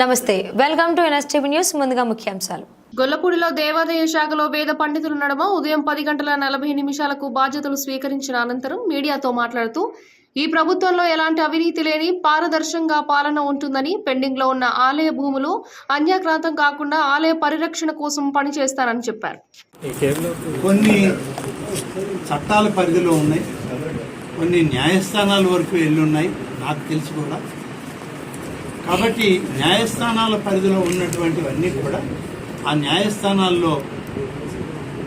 నమస్తే welcome to NSTV news ముందుగా ముఖ్యాంశాలు. గొల్లపూడిలో దేవాదాయ శాఖలో వేద పండితుల నడుమ ఉదయం పది గంటల నలభై నిమిషాలకు బాధ్యతలు స్వీకరించిన అనంతరం మీడియాతో మాట్లాడుతూ ఈ ప్రభుత్వంలో ఎలాంటి అవినీతి లేని పారదర్శకంగా పాలన ఉంటుందని పెండింగ్లో ఉన్న ఆలయ భూములు అన్యాక్రాంతం కాకుండా ఆలయ పరిరక్షణ కోసం పనిచేస్తానని చెప్పారు. కొన్ని చట్టాల పరిధిలో ఉన్నాయి కొన్ని న్యాయస్థానాల వరకు వెళ్ళున్నాయి నాకు తెలిసి కూడా. కాబట్టి న్యాయస్థానాల పరిధిలో ఉన్నటువంటివన్నీ కూడా ఆ న్యాయస్థానాల్లో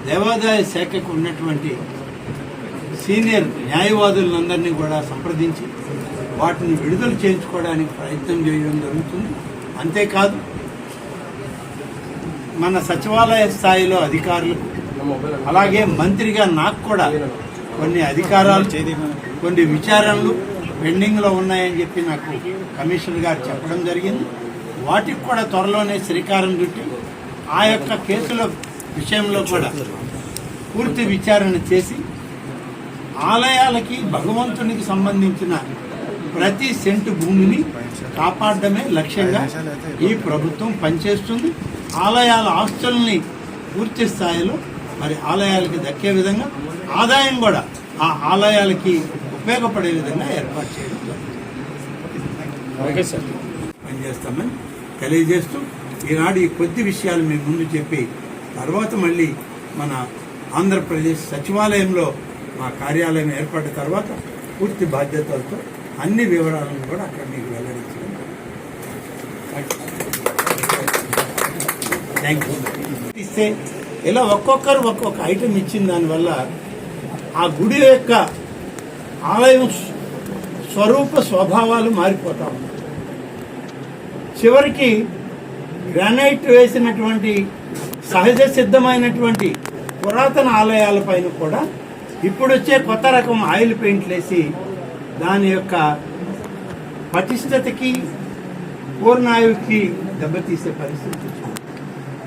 దేవాదాయ శాఖకు ఉన్నటువంటి సీనియర్ న్యాయవాదులందరినీ కూడా సంప్రదించి వాటిని విడుదల చేయించుకోవడానికి ప్రయత్నం చేయడం జరుగుతుంది. అంతేకాదు మన సచివాలయ స్థాయిలో అధికారులకు అలాగే మంత్రిగా నాకు కూడా కొన్ని అధికారాలు కొన్ని విచారణలు పెండింగ్లో ఉన్నాయని చెప్పి నాకు కమిషనర్ గారు చెప్పడం జరిగింది. వాటికి కూడా త్వరలోనే శ్రీకారం చుట్టి ఆ యొక్క కేసుల విషయంలో కూడా పూర్తి విచారణ చేసి ఆలయాలకి భగవంతునికి సంబంధించిన ప్రతి సెంటు భూమిని కాపాడడమే లక్ష్యంగా ఈ ప్రభుత్వం పనిచేస్తుంది. ఆలయాల ఆస్తుల్ని పూర్తి స్థాయిలో మరి ఆలయాలకి దక్కే విధంగా ఆదాయం కూడా ఆ ఆలయాలకి ఉపయోగపడే విధంగా ఏర్పాటు చేయడం జరుగుతుంది. పనిచేస్తామని తెలియజేస్తూ ఈనాడు ఈ కొద్ది విషయాలు మీ ముందు చెప్పి తర్వాత మళ్ళీ మన ఆంధ్రప్రదేశ్ సచివాలయంలో మా కార్యాలయం ఏర్పడిన తర్వాత పూర్తి బాధ్యతలతో అన్ని వివరాలను కూడా అక్కడ మీకు వెల్లడించడం థ్యాంక్ యూ. ఇస్తే ఇలా ఒక్కొక్కరు ఒక్కొక్క ఐటెం ఇచ్చిన దానివల్ల ఆ గుడి యొక్క ఆలయం స్వరూప స్వభావాలు మారిపోతా ఉన్నాయి. చివరికి గ్రానైట్ వేసినటువంటి సహజ సిద్ధమైనటువంటి పురాతన ఆలయాల పైన కూడా ఇప్పుడు వచ్చే కొత్త రకం ఆయిల్ పెయింట్లు వేసి దాని యొక్క పటిష్టతకి పూర్ణాయుకి దెబ్బతీసే పరిస్థితి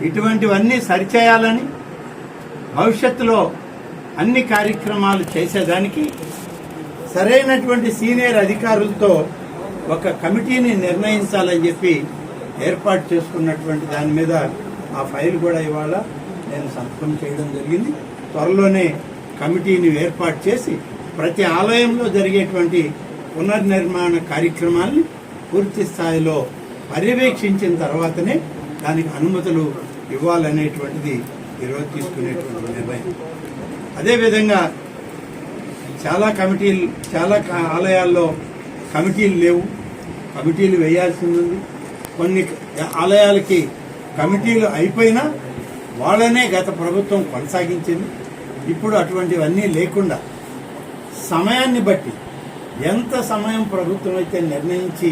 ఇటువంటివన్నీ సరిచేయాలని భవిష్యత్తులో అన్ని కార్యక్రమాలు చేసేదానికి సరైనటువంటి సీనియర్ అధికారులతో ఒక కమిటీని నిర్ణయించాలని చెప్పి ఏర్పాటు చేసుకున్నటువంటి దాని మీద ఆ ఫైల్ కూడా ఇవాళ నేను సంతకం చేయడం జరిగింది. త్వరలోనే కమిటీని ఏర్పాటు చేసి ప్రతి ఆలయంలో జరిగేటువంటి పునర్నిర్మాణ కార్యక్రమాల్ని పూర్తి స్థాయిలో పర్యవేక్షించిన తర్వాతనే దానికి అనుమతులు ఇవ్వాలనేటువంటిది ఈరోజు తీసుకునేటువంటి నిర్ణయం. అదేవిధంగా చాలా కమిటీలు చాలా ఆలయాల్లో కమిటీలు లేవు. కమిటీలు వేయాల్సింది ఉంది కొన్ని ఆలయాలకి కమిటీలు అయిపోయినా వాళ్ళనే గత ప్రభుత్వం కొనసాగించింది. ఇప్పుడు అటువంటివన్నీ లేకుండా సమయాన్ని బట్టి ఎంత సమయం ప్రభుత్వం అయితే నిర్ణయించి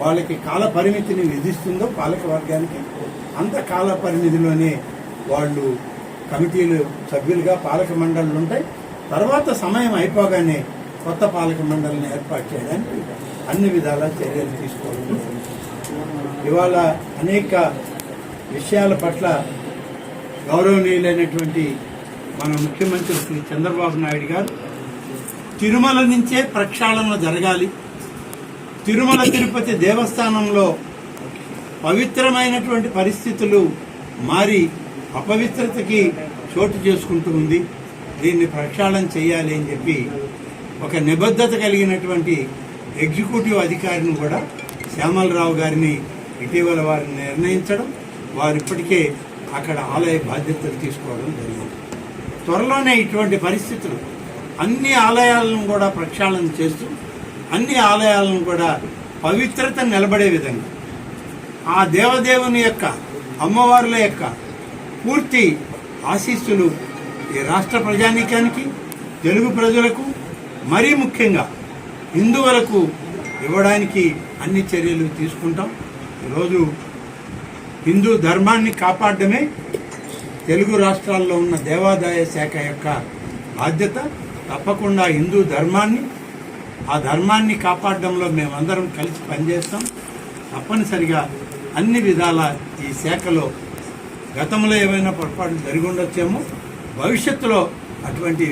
వాళ్ళకి కాల పరిమితిని విధిస్తుందో పాలక వర్గానికి అంత కాల పరిమితిలోనే వాళ్ళు కమిటీలు సభ్యులుగా పాలక మండళ్ళు ఉంటాయి తర్వాత సమయం అయిపోగానే కొత్త పాలక మండలిని ఏర్పాటు చేయడానికి అన్ని విధాల చర్యలు తీసుకోవడం ఇవాళ అనేక విషయాల పట్ల గౌరవనీయులైనటువంటి మన ముఖ్యమంత్రి శ్రీ చంద్రబాబు నాయుడు గారు తిరుమల నుంచే ప్రక్షాళన జరగాలి. తిరుమల తిరుపతి దేవస్థానంలో పవిత్రమైనటువంటి పరిస్థితులు మారి అపవిత్రతకి చోటు చేసుకుంటూ ఉంది. దీన్ని ప్రక్షాళన చేయాలి అని చెప్పి ఒక నిబద్ధత కలిగినటువంటి ఎగ్జిక్యూటివ్ అధికారిని కూడా శ్యామలరావు గారిని ఇటీవల వారిని నిర్ణయించడం వారు ఇప్పటికే అక్కడ ఆలయ బాధ్యతలు తీసుకోవడం జరిగింది. త్వరలోనే ఇటువంటి పరిస్థితులు అన్ని ఆలయాలను కూడా ప్రక్షాళన చేస్తూ అన్ని ఆలయాలను కూడా పవిత్రత నిలబడే విధంగా ఆ దేవదేవుని యొక్క అమ్మవారుల యొక్క పూర్తి ఆశీస్సులు ఈ రాష్ట్ర ప్రజానీకానికి తెలుగు ప్రజలకు మరీ ముఖ్యంగా హిందువులకు ఇవ్వడానికి అన్ని చర్యలు తీసుకుంటాం. ఈరోజు హిందూ ధర్మాన్ని కాపాడమే తెలుగు రాష్ట్రాల్లో ఉన్న దేవాదాయ శాఖ యొక్క బాధ్యత. తప్పకుండా హిందూ ధర్మాన్ని ఆ ధర్మాన్ని కాపాడడంలో మేమందరం కలిసి పనిచేస్తాం. తప్పనిసరిగా అన్ని విధాల ఈ శాఖలో గతంలో ఏమైనా పొరపాట్లు జరిగి ఉండొచ్చేమో భవిష్యత్తులో అటువంటి